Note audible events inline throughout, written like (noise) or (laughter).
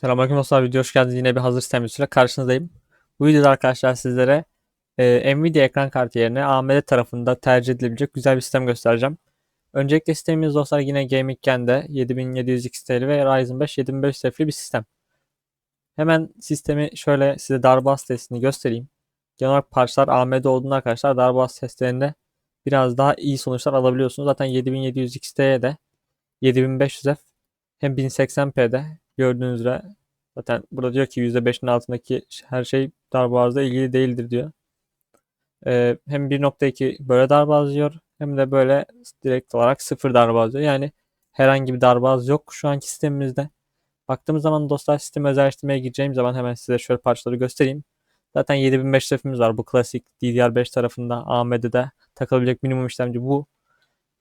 Selamünaleyküm dostlar. Video hoş geldiniz. Yine bir hazır sistem videosuyla karşınızdayım. Bu videoda arkadaşlar sizlere e, Nvidia ekran kartı yerine AMD tarafında tercih edilebilecek güzel bir sistem göstereceğim. Öncelikle sistemimiz dostlar yine Gaming Gen'de 7700 XT ve Ryzen 5 7500 F'li bir sistem. Hemen sistemi şöyle size darbas testini göstereyim. Genel olarak parçalar AMD olduğunda arkadaşlar darbas testlerinde biraz daha iyi sonuçlar alabiliyorsunuz. Zaten 7700 XT'ye de 7500 F hem 1080p'de gördüğünüz üzere zaten burada diyor ki %5'in altındaki her şey darboğazla ilgili değildir diyor. Ee, hem 1.2 böyle darboğaz diyor hem de böyle direkt olarak sıfır darboğaz diyor. Yani herhangi bir darboğaz yok şu anki sistemimizde. Baktığımız zaman dostlar sistem özelleştirmeye gireceğim zaman hemen size şöyle parçaları göstereyim. Zaten 7500 F'imiz var. Bu klasik DDR5 tarafında AMD'de takılabilecek minimum işlemci bu.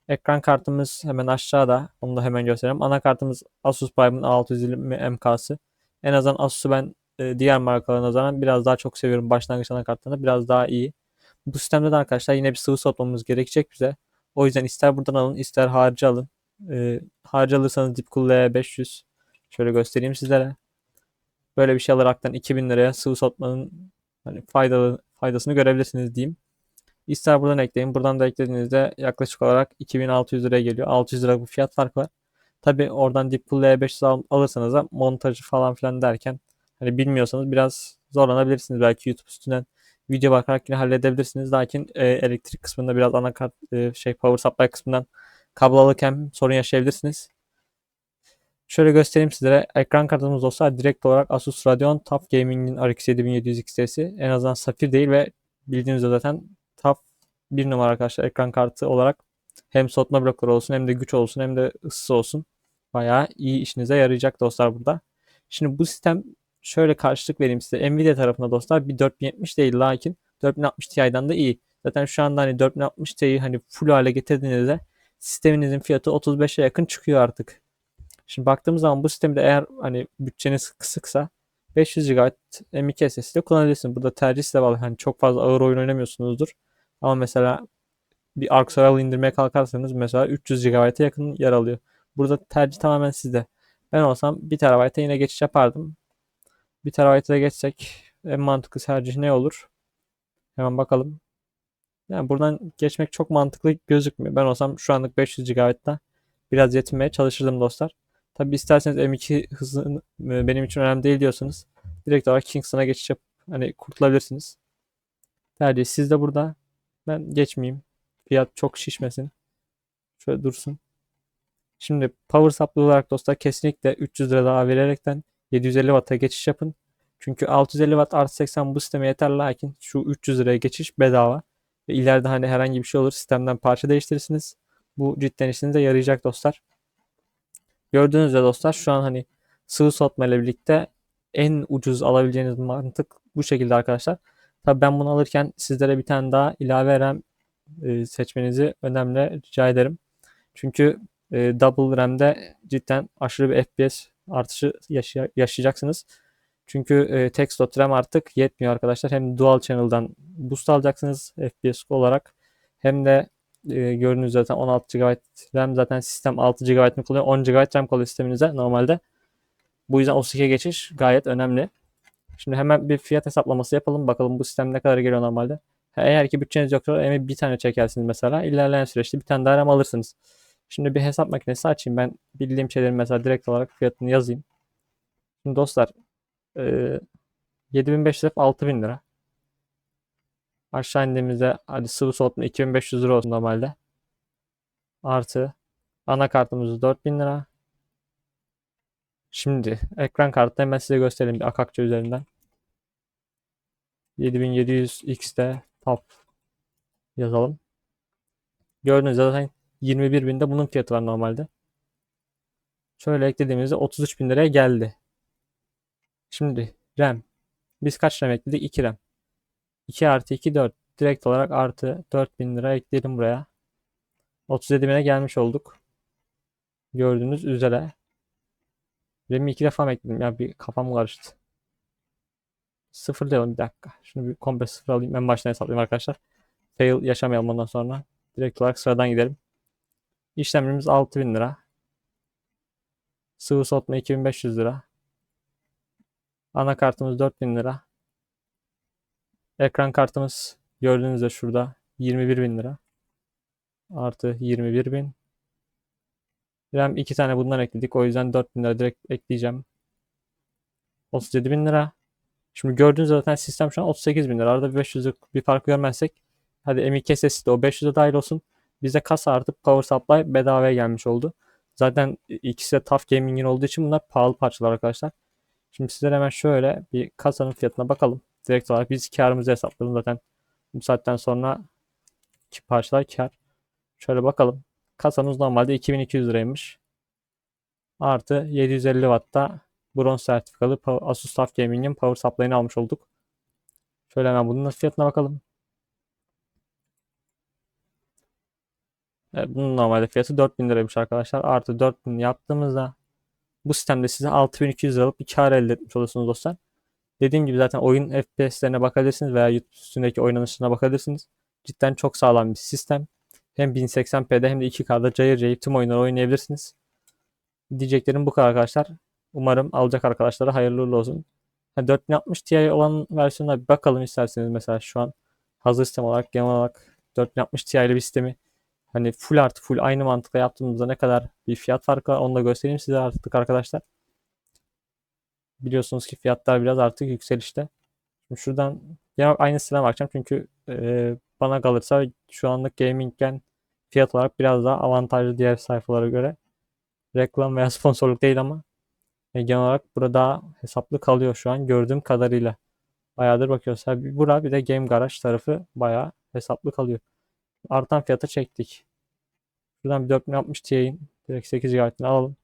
Ekran kartımız hemen aşağıda. Onu da hemen göstereyim. Anakartımız Asus Prime'ın A620 MK'sı. En azından Asus'u ben e, diğer markalarına nazaran biraz daha çok seviyorum. Başlangıç anakartlarında biraz daha iyi. Bu sistemde de arkadaşlar yine bir sıvı soğutmamız gerekecek bize. O yüzden ister buradan alın ister harcı alın. E, harcı alırsanız Deepcool L500 şöyle göstereyim sizlere. Böyle bir şey alaraktan 2000 liraya sıvı soğutmanın hani faydalı faydasını görebilirsiniz diyeyim. İster buradan ekleyin. Buradan da eklediğinizde yaklaşık olarak 2600 liraya geliyor. 600 lira bir fiyat farkı var. Tabi oradan Deepcool L500 al alırsanız da montajı falan filan derken hani bilmiyorsanız biraz zorlanabilirsiniz. Belki YouTube üstünden video bakarak yine halledebilirsiniz. Lakin e, elektrik kısmında biraz anakart e, şey power supply kısmından kablo alırken sorun yaşayabilirsiniz. Şöyle göstereyim sizlere. Ekran kartımız olsa direkt olarak Asus Radeon Top Gaming'in RX 7700 XT'si. En azından safir değil ve bildiğiniz zaten top bir numara arkadaşlar ekran kartı olarak hem soğutma blokları olsun hem de güç olsun hem de ısı olsun. Bayağı iyi işinize yarayacak dostlar burada. Şimdi bu sistem şöyle karşılık vereyim size. Nvidia tarafında dostlar bir 4070 değil lakin 4060 Ti'den de iyi. Zaten şu anda hani 4060 Ti'yi hani full hale getirdiğinizde sisteminizin fiyatı 35'e yakın çıkıyor artık. Şimdi baktığımız zaman bu sistemde eğer hani bütçeniz kısıksa 500 GB M2 SSD kullanabilirsiniz. Burada tercih size bağlı. Hani çok fazla ağır oyun oynamıyorsunuzdur. Ama mesela bir Ark Survival indirmeye kalkarsanız mesela 300 GB'a yakın yer alıyor. Burada tercih tamamen sizde. Ben olsam 1 TB'a yine geçiş yapardım. 1 TB'a geçsek en mantıklı tercih ne olur? Hemen bakalım. Yani buradan geçmek çok mantıklı gözükmüyor. Ben olsam şu anlık 500 GB'da biraz yetinmeye çalışırdım dostlar. Tabi isterseniz M2 hızı benim için önemli değil diyorsanız direkt olarak Kingston'a geçiş yapıp hani kurtulabilirsiniz. Tercih sizde burada. Ben geçmeyeyim. Fiyat çok şişmesin. Şöyle dursun. Şimdi power supply olarak dostlar kesinlikle 300 lira daha vererekten 750 Watt'a geçiş yapın. Çünkü 650 Watt artı 80 bu sisteme yeter lakin şu 300 liraya geçiş bedava. Ve ileride hani herhangi bir şey olur sistemden parça değiştirirsiniz. Bu cidden işinize yarayacak dostlar. Gördüğünüz üzere dostlar şu an hani sıvı soğutma ile birlikte en ucuz alabileceğiniz mantık bu şekilde arkadaşlar. Tabi ben bunu alırken sizlere bir tane daha ilave RAM e, seçmenizi önemli rica ederim. Çünkü e, Double RAM'de cidden aşırı bir FPS artışı yaşay yaşayacaksınız. Çünkü e, tek slot RAM artık yetmiyor arkadaşlar. Hem dual channel'dan boost alacaksınız FPS olarak hem de e, gördüğünüz zaten 16 GB RAM zaten sistem 6 GB kullanıyor. 10 GB RAM kalıyor sisteminize normalde. Bu yüzden O2'ye geçiş gayet önemli. Şimdi hemen bir fiyat hesaplaması yapalım. Bakalım bu sistem ne kadar geliyor normalde. Eğer ki bütçeniz yoksa emin bir tane çekersiniz mesela. İlerleyen süreçte bir tane daha RAM alırsınız. Şimdi bir hesap makinesi açayım. Ben bildiğim şeyleri mesela direkt olarak fiyatını yazayım. Şimdi dostlar e, 7500 F 6000 lira. Aşağı indiğimizde hadi sıvı soğutma 2500 lira olsun normalde. Artı anakartımız 4000 lira. Şimdi ekran kartı hemen size göstereyim bir Akakça üzerinden. 7700 XT top yazalım. Gördüğünüz zaten 21.000'de bunun fiyatı var normalde. Şöyle eklediğimizde 33.000 liraya geldi. Şimdi RAM. Biz kaç RAM ekledik? 2 RAM. 2 artı 2 4. Direkt olarak artı 4000 lira ekleyelim buraya. 37.000'e gelmiş olduk. Gördüğünüz üzere. RAM'i iki defa mı ekledim? Ya bir kafam karıştı. Sıfırlayalım bir dakika. Şunu bir komple sıfır alayım. En baştan hesaplayayım arkadaşlar. Fail yaşamayalım ondan sonra. Direkt olarak sıradan gidelim. İşlemimiz 6000 lira. Sıvı soğutma 2500 lira. Anakartımız 4000 lira. Ekran kartımız gördüğünüz üzere şurada 21.000 lira. Artı 21.000. RAM 2 tane bundan ekledik. O yüzden 4000 lira direkt ekleyeceğim. 37.000 lira. Şimdi gördüğünüz zaten sistem şu an 38.000 lira. Arada bir 500'lük bir fark görmezsek. Hadi M2 SSD o 500'e dahil olsun. Bize kasa artıp power supply bedavaya gelmiş oldu. Zaten ikisi de Tough Gaming'in olduğu için bunlar pahalı parçalar arkadaşlar. Şimdi sizlere hemen şöyle bir kasanın fiyatına bakalım. Direkt olarak biz karımızı hesapladım zaten. Bu saatten sonra iki parçalar kar. Şöyle bakalım. Kasamız normalde 2200 liraymış. Artı 750 Watt'ta bronz sertifikalı Asus TUF Gaming'in power supply'ını almış olduk. Şöyle hemen bunun fiyatına bakalım. Evet, bunun normalde fiyatı 4000 liraymış arkadaşlar. Artı 4000 yaptığımızda bu sistemde size 6200 liralık bir kar elde etmiş olursunuz dostlar. Dediğim gibi zaten oyun FPS'lerine bakabilirsiniz veya YouTube üstündeki oynanışına bakabilirsiniz. Cidden çok sağlam bir sistem. Hem 1080p'de hem de 2K'da cayır cayır tüm oyunları oynayabilirsiniz. Diyeceklerim bu kadar arkadaşlar. Umarım alacak arkadaşlara hayırlı uğurlu olsun. 4060 Ti olan versiyonuna bir bakalım isterseniz mesela şu an hazır sistem olarak genel olarak 4060 Ti ile bir sistemi hani full artı full aynı mantıkla yaptığımızda ne kadar bir fiyat farkı var onu da göstereyim size artık arkadaşlar. Biliyorsunuz ki fiyatlar biraz artık yükselişte. Şimdi şuradan yine aynı siteden bakacağım çünkü e, bana kalırsa şu anlık gamingken fiyat olarak biraz daha avantajlı diğer sayfalara göre. Reklam veya (laughs) sponsorluk değil ama e, genel olarak burada hesaplı kalıyor şu an gördüğüm kadarıyla. Bayağıdır bakıyoruz. Yani bura bir de Game Garage tarafı bayağı hesaplı kalıyor. Artan fiyata çektik. Şuradan bir 4060 Ti'nin direkt 8 GB'ını alalım.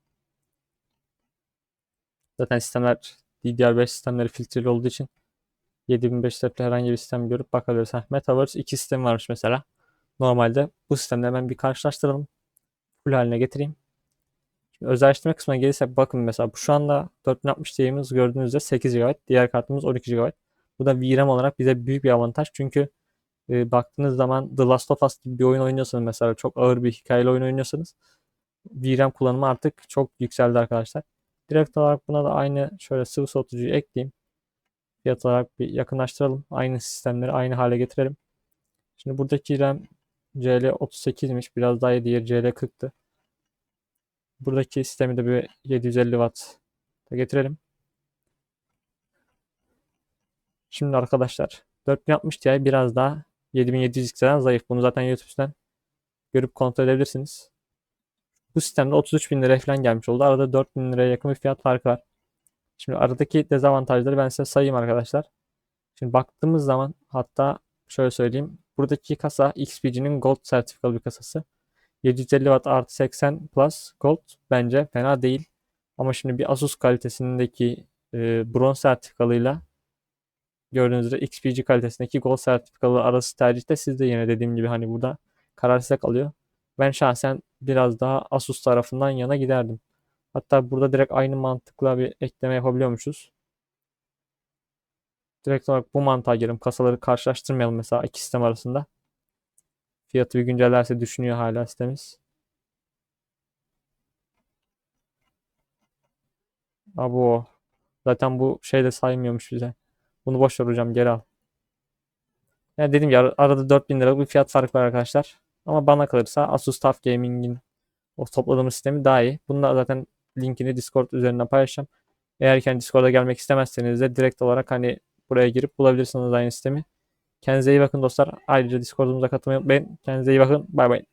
Zaten sistemler DDR5 sistemleri filtreli olduğu için 7500'de herhangi bir sistem görüp bakabiliriz. Heh, Metaverse 2 sistem varmış mesela. Normalde bu sistemle hemen bir karşılaştıralım. Full haline getireyim. Şimdi özelleştirme kısmına gelirsek bakın mesela bu şu anda 4060 Ti'miz gördüğünüzde 8 GB. Diğer kartımız 12 GB. Bu da VRAM olarak bize büyük bir avantaj. Çünkü e, baktığınız zaman The Last of Us gibi bir oyun oynuyorsanız mesela çok ağır bir hikayeli oyun oynuyorsanız VRAM kullanımı artık çok yükseldi arkadaşlar. Direkt olarak buna da aynı şöyle sıvı soğutucuyu ekleyeyim. Fiyat olarak bir yakınlaştıralım. Aynı sistemleri aynı hale getirelim. Şimdi buradaki RAM CL38'miş. Biraz daha iyi diğer CL40'tı. Buradaki sistemi de bir 750 Watt getirelim. Şimdi arkadaşlar 4060 Ti biraz daha 7700 X'den zayıf. Bunu zaten YouTube'dan görüp kontrol edebilirsiniz. Bu sistemde 33 bin liraya falan gelmiş oldu. Arada 4 bin liraya yakın bir fiyat farkı var. Şimdi aradaki dezavantajları ben size sayayım arkadaşlar. Şimdi baktığımız zaman hatta şöyle söyleyeyim. Buradaki kasa XPG'nin Gold sertifikalı bir kasası. 750 Watt artı 80 Plus Gold bence fena değil. Ama şimdi bir Asus kalitesindeki e, bronz sertifikalıyla gördüğünüz üzere XPG kalitesindeki Gold sertifikalı arası tercihte siz de yine dediğim gibi hani burada karar size kalıyor. Ben şahsen biraz daha Asus tarafından yana giderdim. Hatta burada direkt aynı mantıkla bir ekleme yapabiliyormuşuz. Direkt olarak bu mantığa girelim. Kasaları karşılaştırmayalım mesela iki sistem arasında. Fiyatı bir güncellerse düşünüyor hala sitemiz. Abo. Zaten bu şey de saymıyormuş bize. Bunu boş ver hocam geri al. Yani dedim ya arada 4000 liralık bir fiyat farkı var arkadaşlar. Ama bana kalırsa Asus TUF Gaming'in o topladığımız sistemi daha iyi. Bunu da zaten linkini Discord üzerinden paylaşacağım. Eğer kendi Discord'a gelmek istemezseniz de direkt olarak hani buraya girip bulabilirsiniz aynı sistemi. Kendinize iyi bakın dostlar. Ayrıca Discord'umuza katılmayı unutmayın. Kendinize iyi bakın. Bay bay.